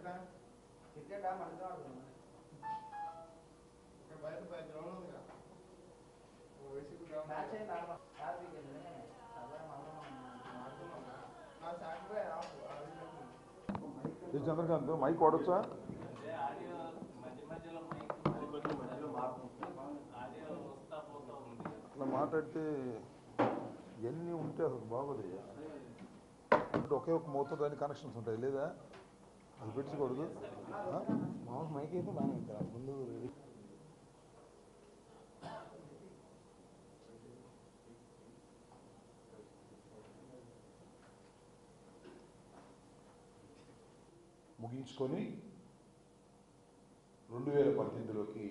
Cricket మనతో ఆడుతున్నాం బయట బయట గ్రౌండ్ మ్యాచ్ కాదు నా సాటర్డే చంద్రకాంత్ మైక్ వాడొచ్చా? అదే ఆడియో మధ్య మధ్యలో మైక్ అది కొంచెం మధ్యలో మారుతుంది ఆడియో వస్తా పోతా ఉంది. ఇట్లా మాట్లాడితే ఎన్ని ఉంటే అసలు బాగోదు అంటే ఒకే ఒక మూత దాని కనెక్షన్స్ ఉంటాయి లేదా? అది పెట్టకూడదు మామూలు మైక్ అయితే బాగానే ఉంటుంది ముందు ముగించుకొని రెండు వేల పద్దెనిమిదిలోకి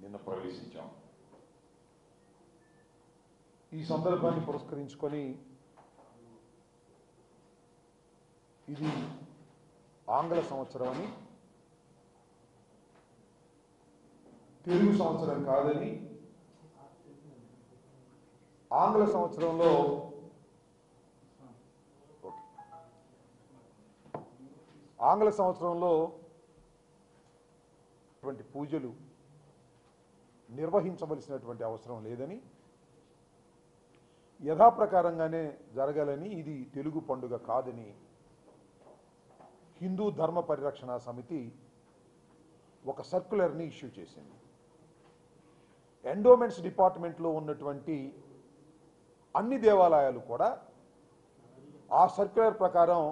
నిన్న ప్రవేశించాం. ఈ సందర్భాన్ని పురస్కరించుకొని ఇది ఆంగ్ల సంవత్సరం అని తెలుగు సంవత్సరం కాదని ఆంగ్ల సంవత్సరంలో ఆంగ్ల సంవత్సరంలో అటువంటి పూజలు నిర్వహించవలసినటువంటి అవసరం లేదని యథాప్రకారంగానే జరగాలని ఇది తెలుగు పండుగ కాదని హిందూ ధర్మ పరిరక్షణ సమితి ఒక సర్క్యులర్ని ఇష్యూ చేసింది. ఎండోమెంట్స్ డిపార్ట్మెంట్లో ఉన్నటువంటి అన్ని దేవాలయాలు కూడా ఆ సర్క్యులర్ ప్రకారం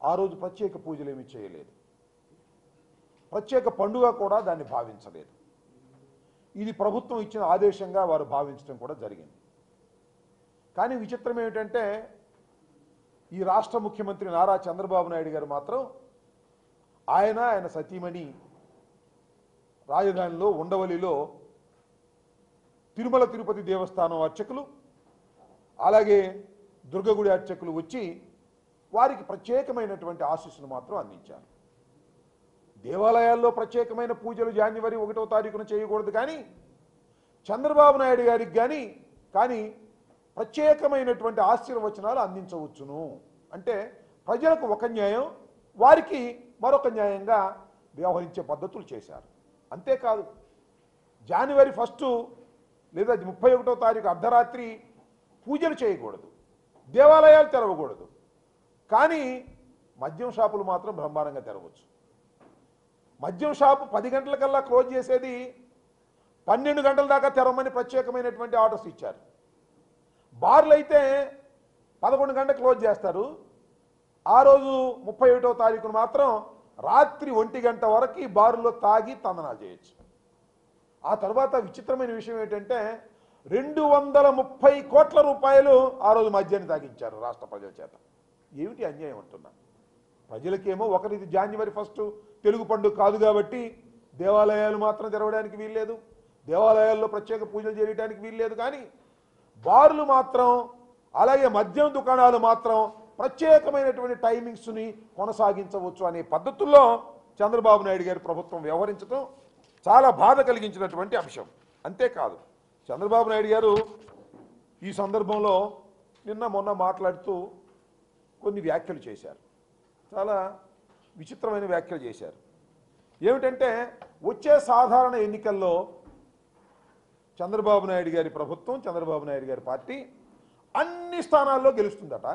ఆ రోజు ప్రత్యేక పూజలు ఏమి చేయలేదు. ప్రత్యేక పండుగ కూడా దాన్ని భావించలేదు. ఇది ప్రభుత్వం ఇచ్చిన ఆదేశంగా వారు భావించడం కూడా జరిగింది. కానీ విచిత్రం ఏమిటంటే ఈ రాష్ట్ర ముఖ్యమంత్రి నారా చంద్రబాబు నాయుడు గారు మాత్రం ఆయన ఆయన సతీమణి రాజధానిలో ఉండవల్లిలో తిరుమల తిరుపతి దేవస్థానం అర్చకులు అలాగే దుర్గగుడి అర్చకులు వచ్చి వారికి ప్రత్యేకమైనటువంటి ఆశీస్సులు మాత్రం అందించారు. దేవాలయాల్లో ప్రత్యేకమైన పూజలు జాన్యువరి ఒకటో తారీఖున చేయకూడదు కానీ చంద్రబాబు నాయుడు గారికి కానీ కానీ ప్రత్యేకమైనటువంటి ఆశీర్వచనాలు అందించవచ్చును. అంటే ప్రజలకు ఒక న్యాయం వారికి మరొక న్యాయంగా వ్యవహరించే పద్ధతులు చేశారు. అంతేకాదు జనవరి ఫస్టు లేదా ముప్పై ఒకటో తారీఖు అర్ధరాత్రి పూజలు చేయకూడదు. దేవాలయాలు తెరవకూడదు. కానీ మద్యం షాపులు మాత్రం బ్రహ్మాండంగా తెరవచ్చు. మద్యం షాపు పది గంటలకల్లా క్లోజ్ చేసేది పన్నెండు గంటల దాకా తెరవమని ప్రత్యేకమైనటువంటి ఆర్డర్స్ ఇచ్చారు. బార్లు అయితే పదకొండు గంట క్లోజ్ చేస్తారు. ఆ రోజు ముప్పై ఒకటో తారీఖున మాత్రం రాత్రి ఒంటి గంట వరకు ఈ బారులో తాగి తందనాలు చేయొచ్చు. ఆ తర్వాత విచిత్రమైన విషయం ఏంటంటే రెండు వందల ముప్పై కోట్ల రూపాయలు ఆ రోజు మద్యాన్ని తాగించారు రాష్ట్ర ప్రజల చేత. ఏమిటి అన్యాయం అంటున్నా? ప్రజలకేమో ఒకరిది జాన్యువరి ఫస్ట్ తెలుగు పండుగ కాదు కాబట్టి దేవాలయాలు మాత్రం తెరవడానికి వీల్లేదు. దేవాలయాల్లో ప్రత్యేక పూజలు చేయడానికి వీల్లేదు కానీ బార్లు మాత్రం అలాగే మద్యం దుకాణాలు మాత్రం ప్రత్యేకమైనటువంటి టైమింగ్స్ని కొనసాగించవచ్చు అనే పద్ధతుల్లో చంద్రబాబు నాయుడు గారి ప్రభుత్వం వ్యవహరించడం చాలా బాధ కలిగించినటువంటి అంశం. అంతేకాదు చంద్రబాబు నాయుడు గారు ఈ సందర్భంలో నిన్న మొన్న మాట్లాడుతూ కొన్ని వ్యాఖ్యలు చేశారు. చాలా విచిత్రమైన వ్యాఖ్యలు చేశారు. ఏమిటంటే వచ్చే సాధారణ ఎన్నికల్లో చంద్రబాబు నాయుడు గారి ప్రభుత్వం చంద్రబాబు నాయుడు గారి పార్టీ అన్ని స్థానాల్లో గెలుస్తుందట.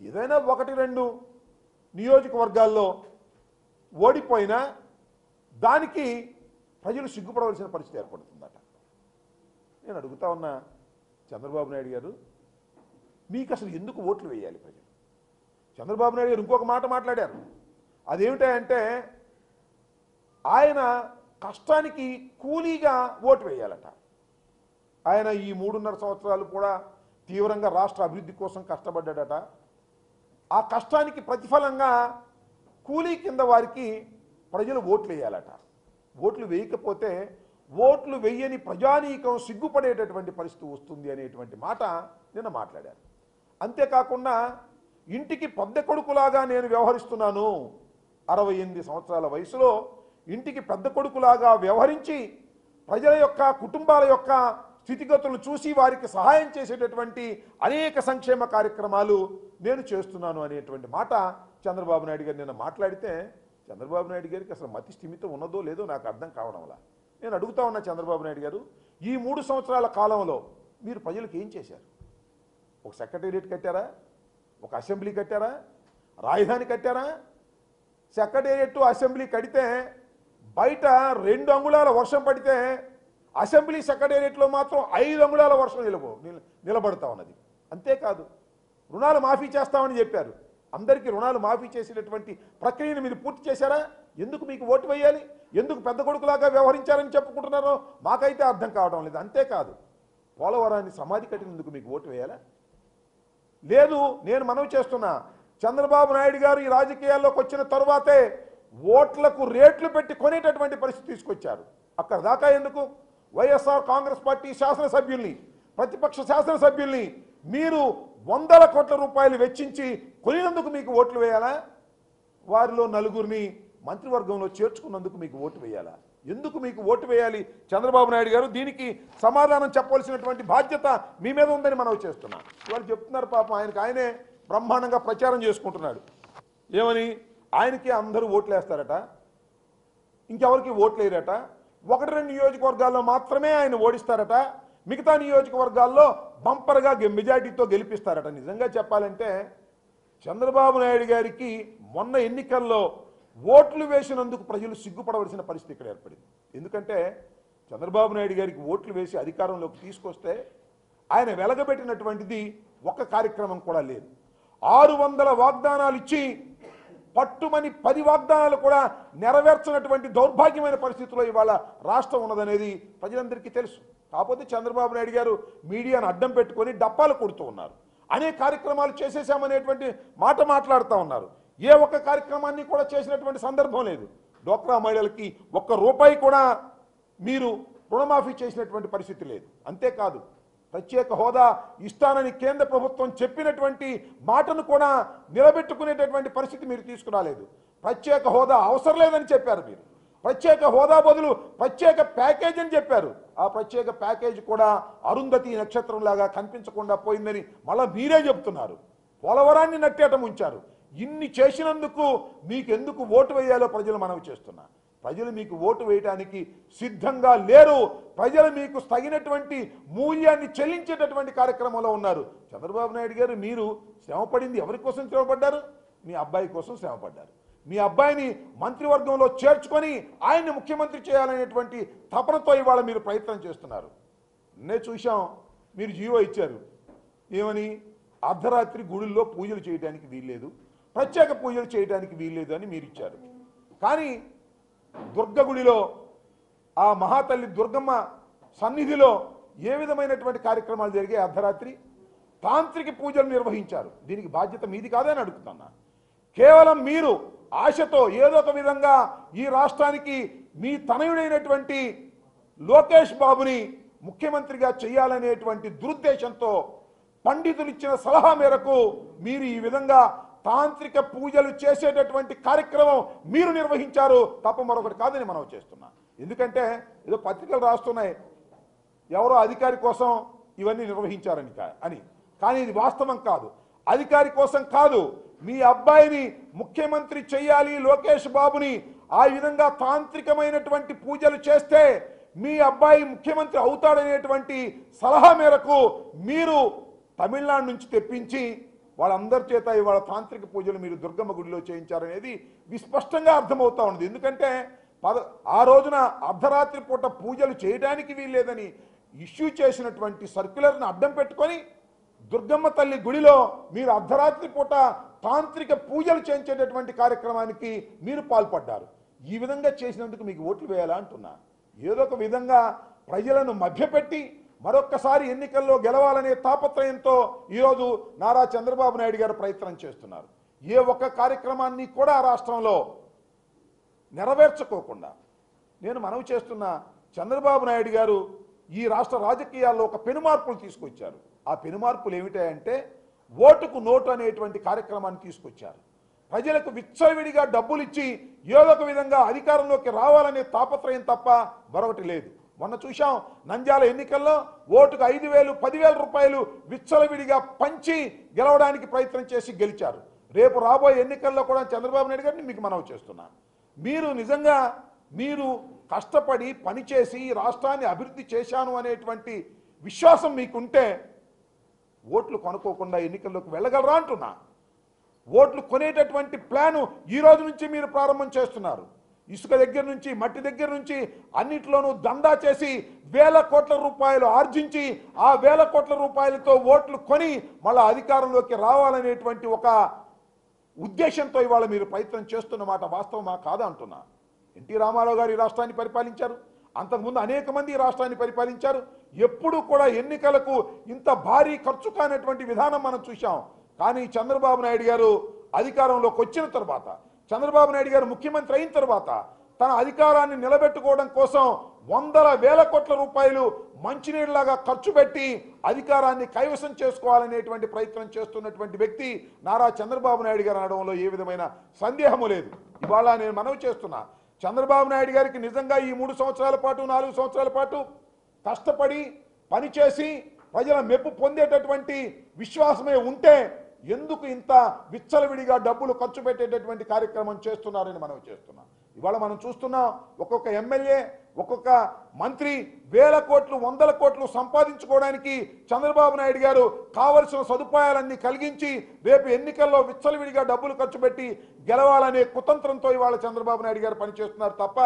ఏదైనా ఒకటి రెండు నియోజకవర్గాల్లో ఓడిపోయినా దానికి ప్రజలు సిగ్గుపడవలసిన పరిస్థితి ఏర్పడుతుందట. నేను అడుగుతా ఉన్నా చంద్రబాబు నాయుడు గారు మీకు అసలు ఎందుకు ఓట్లు వేయాలి ప్రజలు? చంద్రబాబు నాయుడు గారు ఇంకొక మాట మాట్లాడారు. అదేమిటంటే ఆయన కష్టానికి కూలీగా ఓటు వేయాలట. ఆయన ఈ మూడున్నర సంవత్సరాలు కూడా తీవ్రంగా రాష్ట్ర అభివృద్ధి కోసం కష్టపడ్డాడట. ఆ కష్టానికి ప్రతిఫలంగా కూలీ కింద వారికి ప్రజలు ఓట్లు వేయాలట. ఓట్లు వేయకపోతే ఓట్లు వేయని ప్రజానీకం సిగ్గుపడేటటువంటి పరిస్థితి వస్తుంది అనేటువంటి మాట నిన్న మాట్లాడారు. అంతేకాకుండా ఇంటికి పెద్ద కొడుకులాగా నేను వ్యవహరిస్తున్నాను. అరవై ఎనిమిది సంవత్సరాల వయసులో ఇంటికి పెద్ద కొడుకులాగా వ్యవహరించి ప్రజల యొక్క కుటుంబాల యొక్క స్థితిగతులు చూసి వారికి సహాయం చేసేటటువంటి అనేక సంక్షేమ కార్యక్రమాలు నేను చేస్తున్నాను అనేటువంటి మాట చంద్రబాబు నాయుడు గారు నిన్న మాట్లాడితే చంద్రబాబు నాయుడు గారికి అసలు మతి స్థిమితం ఉన్నదో లేదో నాకు అర్థం కావడంలా నేను అడుగుతా ఉన్నా చంద్రబాబు నాయుడు గారు ఈ మూడు సంవత్సరాల కాలంలో మీరు ప్రజలకు ఏం చేశారు? ఒక సెక్రటేరియట్ కట్టారా? ఒక అసెంబ్లీ కట్టారా? రాజధాని కట్టారా? సెక్రటేరియట్ అసెంబ్లీ కడితే బయట రెండు అంగుళాల వర్షం పడితే అసెంబ్లీ సెక్రటేరియట్లో మాత్రం ఐదు అంగుళాల వర్షం నిలబో నిలబడతా ఉన్నది. అంతేకాదు రుణాలు మాఫీ చేస్తామని చెప్పారు. అందరికీ రుణాలు మాఫీ చేసేటటువంటి ప్రక్రియను మీరు పూర్తి చేశారా? ఎందుకు మీకు ఓటు వేయాలి? ఎందుకు పెద్ద కొడుకులాగా వ్యవహరించారని చెప్పుకుంటున్నారో మాకైతే అర్థం కావడం లేదు. అంతేకాదు పోలవరాన్ని సమాధి కట్టినందుకు మీకు ఓటు వేయాలా? లేదు నేను మనవి చేస్తున్నా. చంద్రబాబు నాయుడు గారు ఈ రాజకీయాల్లోకి వచ్చిన తరువాతే ఓట్లకు రేట్లు పెట్టి కొనేటటువంటి పరిస్థితి తీసుకొచ్చారు. అక్కడ దాకా ఎందుకు? వైఎస్ఆర్ కాంగ్రెస్ పార్టీ శాసనసభ్యుల్ని ప్రతిపక్ష శాసనసభ్యుల్ని మీరు వందల కోట్ల రూపాయలు వెచ్చించి కొనినందుకు మీకు ఓట్లు వేయాలా? వారిలో నలుగురిని మంత్రివర్గంలో చేర్చుకున్నందుకు మీకు ఓటు వేయాలా? ఎందుకు మీకు ఓటు వేయాలి? చంద్రబాబు నాయుడు గారు దీనికి సమాధానం చెప్పవలసినటువంటి బాధ్యత మీ మీద ఉందని మనం చేస్తున్నాం. వాళ్ళు చెప్తున్నారు పాపం ఆయనకు ఆయనే బ్రహ్మాండంగా ప్రచారం చేసుకుంటున్నాడు. ఏమని? ఆయనకి అందరూ ఓట్లు వేస్తారట ఇంకెవరికి ఓట్లు ఒకటి రెండు నియోజకవర్గాల్లో మాత్రమే ఆయన ఓడిస్తారట. మిగతా నియోజకవర్గాల్లో బంపర్గా గె- మెజార్టీతో గెలిపిస్తారట. నిజంగా చెప్పాలంటే చంద్రబాబు నాయుడు గారికి మొన్న ఎన్నికల్లో ఓట్లు వేసినందుకు ప్రజలు సిగ్గుపడవలసిన పరిస్థితి ఇక్కడ ఏర్పడింది. ఎందుకంటే చంద్రబాబు నాయుడు గారికి ఓట్లు వేసి అధికారంలోకి తీసుకొస్తే ఆయన వెలగబెట్టినటువంటిది ఒక్క కార్యక్రమం కూడా లేదు. ఆరు వందల వాగ్దానాలు ఇచ్చి పట్టుమని పది వాగ్దానాలు కూడా నెరవేర్చినటువంటి దౌర్భాగ్యమైన పరిస్థితిలో ఇవాళ రాష్ట్రం ఉన్నదనేది ప్రజలందరికీ తెలుసు. కాకపోతే చంద్రబాబు నాయుడు గారు మీడియాను అడ్డం పెట్టుకొని డప్పాలు కొడుతూ ఉన్నారు. అనేక కార్యక్రమాలు చేసేసామనేటువంటి మాట మాట్లాడుతూ ఉన్నారు. ఏ ఒక్క కార్యక్రమాన్ని కూడా చేసినటువంటి సందర్భం లేదు. డోక్రా మహిళలకి ఒక్క రూపాయి కూడా మీరు రుణమాఫీ చేసినటువంటి పరిస్థితి లేదు. అంతేకాదు ప్రత్యేక హోదా ఇస్తానని కేంద్ర ప్రభుత్వం చెప్పినటువంటి మాటను కూడా నిలబెట్టుకునేటటువంటి పరిస్థితి మీరు తీసుకురాలేదు. ప్రత్యేక హోదా అవసరం లేదని చెప్పారు మీరు. ప్రత్యేక హోదా బదులు ప్రత్యేక ప్యాకేజ్ అని చెప్పారు. ఆ ప్రత్యేక ప్యాకేజ్ కూడా అరుంధతి నక్షత్రంలాగా కనిపించకుండా పోయిందని మళ్ళీ మీరే చెప్తున్నారు పోలవరాన్ని నట్టేట ఉంచారు ఇన్ని చేసినందుకు మీకు ఎందుకు ఓటు వేయాలో ప్రజలు మనవి చేస్తున్నారు. ప్రజలు మీకు ఓటు వేయడానికి సిద్ధంగా లేరు. ప్రజలు మీకు తగినటువంటి మూల్యాన్ని చెల్లించేటటువంటి కార్యక్రమంలో ఉన్నారు. చంద్రబాబు నాయుడు గారు మీరు శ్రమపడింది ఎవరి కోసం శ్రమపడ్డారు? మీ అబ్బాయి కోసం శ్రమపడ్డారు. మీ అబ్బాయిని మంత్రివర్గంలో చేర్చుకొని ఆయన్ని ముఖ్యమంత్రి చేయాలనేటువంటి తపనతో ఇవాళ మీరు ప్రయత్నం చేస్తున్నారు. నిన్నే చూశాం మీరు జీవో ఇచ్చారు. ఏమని? అర్ధరాత్రి గుడుల్లో పూజలు చేయడానికి వీల్లేదు. ప్రత్యేక పూజలు చేయడానికి వీల్లేదు అని మీరు ఇచ్చారు. కానీ దుర్గగుడిలో ఆ మహాతల్లి దుర్గమ్మ సన్నిధిలో ఏ విధమైనటువంటి కార్యక్రమాలు జరిగాయి? అర్ధరాత్రి తాంత్రిక పూజలు నిర్వహించారు. దీనికి బాధ్యత మీది కాదని అడుగుతున్నా. కేవలం మీరు ఆశతో ఏదో ఒక విధంగా ఈ రాష్ట్రానికి మీ తనయుడైనటువంటి లోకేష్ బాబుని ముఖ్యమంత్రిగా చేయాలనేటువంటి దురుద్దేశంతో పండితులు ఇచ్చిన సలహా మేరకు మీరు ఈ విధంగా తాంత్రిక పూజలు చేసేటటువంటి కార్యక్రమం మీరు నిర్వహించారు తప్ప మరొకటి కాదని మనం చేస్తున్నాం. ఎందుకంటే ఏదో పత్రికలు రాస్తున్నాయి ఎవరో అధికారి కోసం ఇవన్నీ నిర్వహించారని కా- అని. కానీ ఇది వాస్తవం కాదు. అధికారి కోసం కాదు మీ అబ్బాయిని ముఖ్యమంత్రి చెయ్యాలి లోకేష్ బాబుని ఆ విధంగా తాంత్రికమైనటువంటి పూజలు చేస్తే మీ అబ్బాయి ముఖ్యమంత్రి అవుతాడనేటువంటి సలహా మేరకు మీరు తమిళనాడు నుంచి తెప్పించి వాళ్ళందరి చేత ఇవాళ తాంత్రిక పూజలు మీరు దుర్గమ్మ గుడిలో చేయించారనేది విస్పష్టంగా అర్థమవుతా ఉంది ఎందుకంటే పద ఆ రోజున అర్ధరాత్రి పూట పూజలు చేయడానికి వీల్లేదని ఇష్యూ చేసినటువంటి సర్క్యులర్ను అడ్డం పెట్టుకొని దుర్గమ్మ తల్లి గుడిలో మీరు అర్ధరాత్రి పూట తాంత్రిక పూజలు చేయించేటటువంటి కార్యక్రమానికి మీరు పాల్పడ్డారు. ఈ విధంగా చేసినందుకు మీకు ఓట్లు వేయాలా అంటున్నా. ఏదో ఒక విధంగా ప్రజలను మభ్యపెట్టి మరొక్కసారి ఎన్నికల్లో గెలవాలనే తాపత్రయంతో ఈరోజు నారా చంద్రబాబు నాయుడు గారు ప్రయత్నం చేస్తున్నారు. ఏ ఒక్క కార్యక్రమాన్ని కూడా రాష్ట్రంలో నెరవేర్చుకోకుండా నేను మనవి చేస్తున్న చంద్రబాబు నాయుడు గారు ఈ రాష్ట్ర రాజకీయాల్లో ఒక పెనుమార్పులు తీసుకొచ్చారు. ఆ పెనుమార్పులు ఏమిటాయంటే ఓటుకు నోటు అనేటువంటి కార్యక్రమాన్ని తీసుకొచ్చారు. ప్రజలకు విచ్చలవిడిగా డబ్బులు ఇచ్చి ఏదో ఒక విధంగా అధికారంలోకి రావాలనే తాపత్రయం తప్ప మరొకటి లేదు. మొన్న చూశాం నంద్యాల ఎన్నికల్లో ఓటుకు ఐదు వేలు పదివేల రూపాయలు విచ్చలవిడిగా పంచి గెలవడానికి ప్రయత్నం చేసి గెలిచారు. రేపు రాబోయే ఎన్నికల్లో కూడా చంద్రబాబు నాయుడు గారిని మీకు మనవి చేస్తున్నాను మీరు నిజంగా మీరు కష్టపడి పనిచేసి ఈ రాష్ట్రాన్ని అభివృద్ధి చేశాను అనేటువంటి విశ్వాసం మీకుంటే ఓట్లు కొనుక్కోకుండా ఎన్నికల్లోకి వెళ్ళగలరా అంటున్నా. ఓట్లు కొనేటటువంటి ప్లాను ఈ రోజు నుంచి మీరు ప్రారంభం చేస్తున్నారు. ఇసుక దగ్గర నుంచి మట్టి దగ్గర నుంచి అన్నిట్లోనూ దందా చేసి వేల కోట్ల రూపాయలు ఆర్జించి ఆ వేల కోట్ల రూపాయలతో ఓట్లు కొని మళ్ళా అధికారంలోకి రావాలనేటువంటి ఒక ఉద్దేశంతో ఇవాళ మీరు ప్రయత్నం చేస్తున్న మాట వాస్తవమా కాదా అంటున్నా? ఎన్టీ రామారావు గారు ఈ రాష్ట్రాన్ని పరిపాలించారు. అంతకుముందు అనేక మంది ఈ రాష్ట్రాన్ని పరిపాలించారు. ఎప్పుడు కూడా ఎన్నికలకు ఇంత భారీ ఖర్చు కానటువంటి విధానం మనం చూశాం. కానీ చంద్రబాబు నాయుడు గారు అధికారంలోకి వచ్చిన తర్వాత చంద్రబాబు నాయుడు గారు ముఖ్యమంత్రి అయిన తర్వాత తన అధికారాన్ని నిలబెట్టుకోవడం కోసం వందల వేల కోట్ల రూపాయలు మంచినీళ్ళలాగా ఖర్చు పెట్టి అధికారాన్ని కైవసం చేసుకోవాలనేటువంటి ప్రయత్నం చేస్తున్నటువంటి వ్యక్తి నారా చంద్రబాబు నాయుడు గారు అనడంలో ఏ విధమైన సందేహము లేదు. ఇవాళ నేను మనవి చేస్తున్నా చంద్రబాబు నాయుడు గారికి నిజంగా ఈ మూడు సంవత్సరాల పాటు నాలుగు సంవత్సరాల పాటు కష్టపడి పనిచేసి ప్రజల మెప్పు పొందేటటువంటి విశ్వాసమే ఉంటే ఎందుకు ఇంత విచ్చలవిడిగా డబ్బులు ఖర్చు పెట్టేటటువంటి కార్యక్రమం చేస్తున్నారని మనం చేస్తున్నాం. ఇవాళ మనం చూస్తున్నాం ఒక్కొక్క ఎమ్మెల్యే ఒక్కొక్క మంత్రి వేల కోట్లు వందల కోట్లు సంపాదించుకోవడానికి చంద్రబాబు నాయుడు గారు కావలసిన సదుపాయాలన్నీ కలిగించి రేపు ఎన్నికల్లో విచ్చలవిడిగా డబ్బులు ఖర్చు పెట్టి గెలవాలనే కుతంత్రంతో ఇవాళ చంద్రబాబు నాయుడు గారు పనిచేస్తున్నారు తప్ప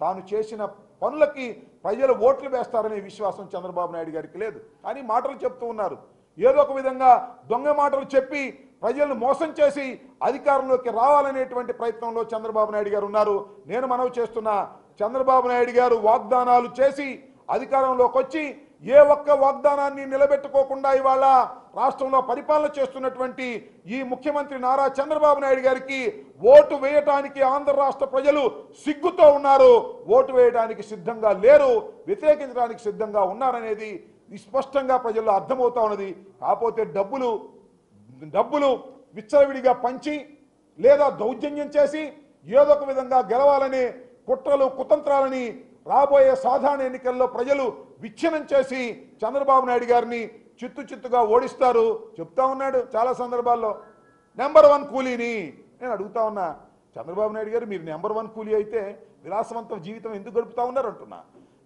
తాను చేసిన పనులకి ప్రజలు ఓట్లు వేస్తారనే విశ్వాసం చంద్రబాబు నాయుడు గారికి లేదు. అని మాటలు చెప్తూ ఉన్నారు. ఏదో ఒక విధంగా దొంగ మాటలు చెప్పి ప్రజలను మోసం చేసి అధికారంలోకి రావాలనేటువంటి ప్రయత్నంలో చంద్రబాబు నాయుడు గారు ఉన్నారు. నేను మనవి చేస్తున్నా చంద్రబాబు నాయుడు గారు వాగ్దానాలు చేసి అధికారంలోకి వచ్చి ఏ ఒక్క వాగ్దానాన్ని నిలబెట్టుకోకుండా ఇవాళ రాష్ట్రంలో పరిపాలన చేస్తున్నటువంటి ఈ ముఖ్యమంత్రి నారా చంద్రబాబు నాయుడు గారికి ఓటు వేయటానికి ఆంధ్ర రాష్ట్ర ప్రజలు సిగ్గుతో ఉన్నారు. ఓటు వేయడానికి సిద్ధంగా లేరు వ్యతిరేకించడానికి సిద్ధంగా ఉన్నారనేది స్పష్టంగా ప్రజల్లో అర్థమవుతా ఉన్నది. కాకపోతే డబ్బులు డబ్బులు విచ్చలవిడిగా పంచి లేదా దౌర్జన్యం చేసి ఏదో ఒక విధంగా గెలవాలని కుట్రలు కుతంత్రాలని రాబోయే సాధారణ ఎన్నికల్లో ప్రజలు విచ్ఛిన్నం చేసి చంద్రబాబు నాయుడు గారిని చిత్తు చిత్తుగా ఓడిస్తారు చెప్తా ఉన్నాడు చాలా సందర్భాల్లో. నెంబర్ వన్ కూలీని నేను అడుగుతా ఉన్నా చంద్రబాబు నాయుడు గారు మీరు నెంబర్ వన్ కూలీ అయితే విలాసవంత జీవితం ఎందుకు గడుపుతా ఉన్నారు? అంటున్నా.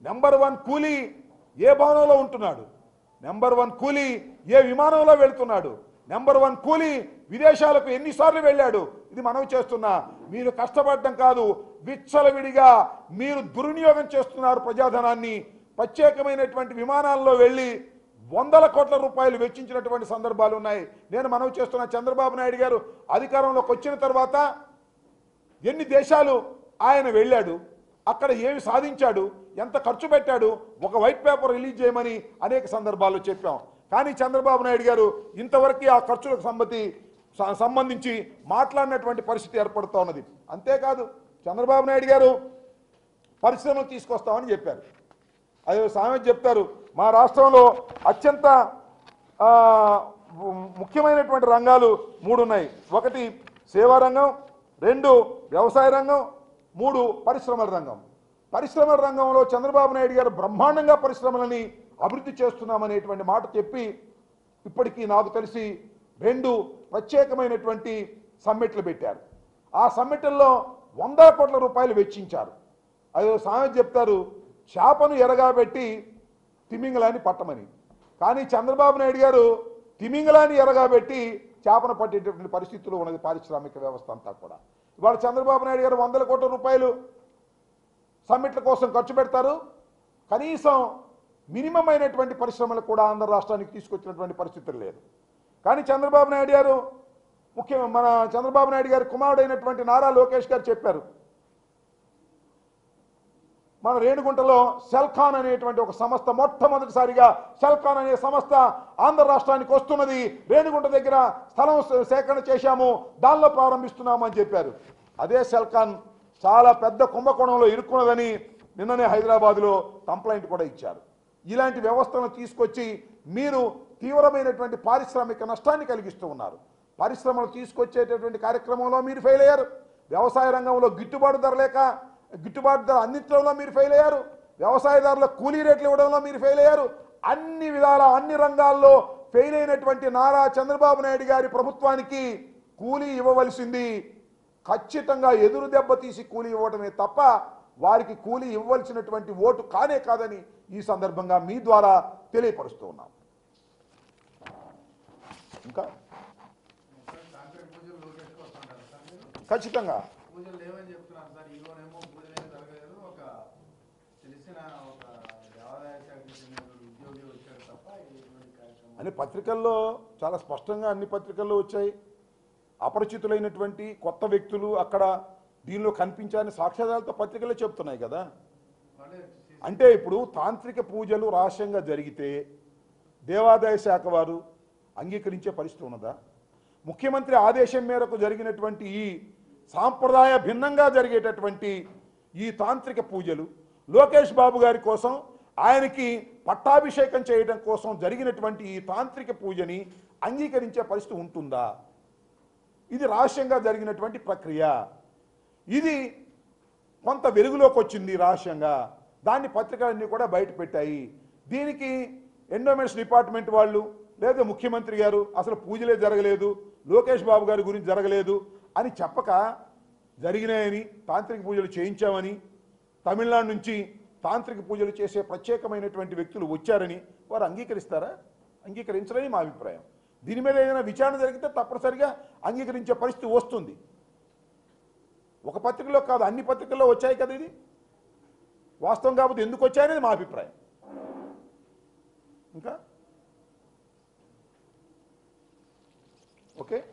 నెంబర్ వన్ కూలీ ఏ భవనంలో ఉంటున్నాడు? నెంబర్ వన్ కూలీ ఏ విమానంలో వెళ్తున్నాడు? నెంబర్ వన్ కూలీ విదేశాలకు ఎన్నిసార్లు వెళ్ళాడు? ఇది మనవి చేస్తున్నా మీరు కష్టపడడం కాదు విచ్చలవిడిగా మీరు దుర్వినియోగం చేస్తున్నారు ప్రజాధనాన్ని. ప్రత్యేకమైనటువంటి విమానాల్లో వెళ్ళి వందల కోట్ల రూపాయలు వెచ్చించినటువంటి సందర్భాలు ఉన్నాయి. నేను మనవి చేస్తున్న చంద్రబాబు నాయుడు గారు అధికారంలోకి వచ్చిన తర్వాత ఎన్ని దేశాలు ఆయన వెళ్ళాడు? అక్కడ ఏమి సాధించాడు? ఎంత ఖర్చు పెట్టాడు? ఒక వైట్ పేపర్ రిలీజ్ చేయమని అనేక సందర్భాల్లో చెప్పాం. కానీ చంద్రబాబు నాయుడు గారు ఇంతవరకు ఆ ఖర్చులకు సంబంధి సంబంధించి మాట్లాడినటువంటి పరిస్థితి ఏర్పడుతూ ఉన్నది. అంతేకాదు చంద్రబాబు నాయుడు గారు పరిశ్రమలు తీసుకొస్తామని చెప్పారు. అదే సామెత చెప్తారు. మా రాష్ట్రంలో అత్యంత ముఖ్యమైనటువంటి రంగాలు మూడు ఉన్నాయి. ఒకటి సేవా రంగం రెండు వ్యవసాయ రంగం మూడు పరిశ్రమల రంగం. పరిశ్రమల రంగంలో చంద్రబాబు నాయుడు గారు బ్రహ్మాండంగా పరిశ్రమలని అభివృద్ధి చేస్తున్నామనేటువంటి మాట చెప్పి ఇప్పటికీ నాకు తెలిసి రెండు ప్రత్యేకమైనటువంటి సమ్మిట్లు పెట్టారు. ఆ సమ్మిట్ల్లో వందల కోట్ల రూపాయలు వెచ్చించారు. అదే సామెత చెప్తారు చేపను ఎరగాబెట్టి తిమింగలాన్ని పట్టమని. కానీ చంద్రబాబు నాయుడు గారు తిమింగలాన్ని ఎరగాబెట్టి చేపను పట్టేటటువంటి పరిస్థితుల్లో ఉన్నది పారిశ్రామిక వ్యవస్థ అంతా కూడా. ఇవాళ చంద్రబాబు నాయుడు గారు వందల కోట్ల రూపాయలు సమ్మిట్ల కోసం ఖర్చు పెడతారు. కనీసం మినిమం అయినటువంటి పరిశ్రమలు కూడా ఆంధ్ర రాష్ట్రానికి తీసుకొచ్చినటువంటి పరిస్థితులు లేదు. కానీ చంద్రబాబు నాయుడు గారు ముఖ్యం మన చంద్రబాబు నాయుడు గారి కుమారుడైనటువంటి నారా లోకేష్ గారు చెప్పారు. మన రేణుగుంటలో సెల్ఖాన్ అనేటువంటి ఒక సంస్థ మొట్టమొదటిసారిగా సెల్ఖాన్ అనే సంస్థ ఆంధ్ర రాష్ట్రానికి వస్తున్నది. రేణుగుంట దగ్గర స్థలం సేకరణ చేశాము. దానిలో ప్రారంభిస్తున్నాము అని చెప్పారు. అదే సెల్ఖాన్ చాలా పెద్ద కుంభకోణంలో ఇరుక్కున్నదని నిన్ననే హైదరాబాద్లో కంప్లైంట్ కూడా ఇచ్చారు. ఇలాంటి వ్యవస్థను తీసుకొచ్చి మీరు తీవ్రమైనటువంటి పారిశ్రామిక నష్టాన్ని కలిగిస్తూ ఉన్నారు. పరిశ్రమలు తీసుకొచ్చేటటువంటి కార్యక్రమంలో మీరు ఫెయిల్ అయ్యారు వ్యవసాయ రంగంలో గిట్టుబాటు ధర లేక గిట్టుబాటు ధర అందించడంలో మీరు ఫెయిల్ అయ్యారు. వ్యవసాయదారుల కూలీ రేట్లు ఇవ్వడంలో మీరు ఫెయిల్ అయ్యారు. అన్ని విధాల అన్ని రంగాల్లో ఫెయిల్ అయినటువంటి నారా చంద్రబాబు నాయుడు గారి ప్రభుత్వానికి కూలీ ఇవ్వవలసింది. ఖచ్చితంగా ఎదురు దెబ్బ తీసి కూలీ ఇవ్వడమే తప్ప వారికి కూలీ ఇవ్వవలసినటువంటి ఓటు కానే కాదని ఈ సందర్భంగా మీ ద్వారా తెలియపరుస్తూ ఉన్నాం. ఇంకా? ఖచ్చితంగా పూజలు లేవని చెప్తున్నారు సార్ ఈరోనేమో పూజలు ఏం జరగలేదు ఒక తెలిసిన ఒక దేవాదాయ శాఖకి చెందిన ఉద్యోగి వచ్చాడు తప్ప ఎటువంటి కార్యక్రమం అని పత్రికల్లో చాలా స్పష్టంగా అన్ని పత్రికల్లో వచ్చాయి. అపరిచితులైనటువంటి కొత్త వ్యక్తులు అక్కడ దీనిలో కనిపించారని సాక్ష్యాధారాలతో పత్రికలే చెప్తున్నాయి కదా. అంటే ఇప్పుడు తాంత్రిక పూజలు రహస్యంగా జరిగితే దేవాదాయ శాఖ వారు అంగీకరించే పరిస్థితి ఉన్నదా? ముఖ్యమంత్రి ఆదేశం మేరకు జరిగినటువంటి ఈ సాంప్రదాయ భిన్నంగా జరిగేటటువంటి ఈ తాంత్రిక పూజలు లోకేష్ బాబు గారి కోసం ఆయనకి పట్టాభిషేకం చేయడం కోసం జరిగినటువంటి ఈ తాంత్రిక పూజని అంగీకరించే పరిస్థితి ఉంటుందా? ఇది రహస్యంగా జరిగినటువంటి ప్రక్రియ. ఇది కొంత వెలుగులోకి వచ్చింది రహస్యంగా. దాన్ని పత్రికలన్నీ కూడా బయట పెట్టాయి. దీనికి ఎండోమెంట్స్ డిపార్ట్మెంట్ వాళ్ళు లేదా ముఖ్యమంత్రి గారు అసలు పూజలే జరగలేదు లోకేష్ బాబు గారి గురించి జరగలేదు అని చెప్పక జరిగినాయని తాంత్రిక పూజలు చేయించామని తమిళనాడు నుంచి తాంత్రిక పూజలు చేసే ప్రత్యేకమైనటువంటి వ్యక్తులు వచ్చారని వారు అంగీకరిస్తారా? అంగీకరించరని మా అభిప్రాయం. దీని మీద ఏదైనా విచారణ జరిగితే తప్పనిసరిగా అంగీకరించే పరిస్థితి వస్తుంది. ఒక పత్రికలో కాదు అన్ని పత్రికల్లో వచ్చాయి కదా ఇది? వాస్తవం కాకపోతే ఎందుకు వచ్చాయనేది మా అభిప్రాయం. ఇంకా? ఓకే?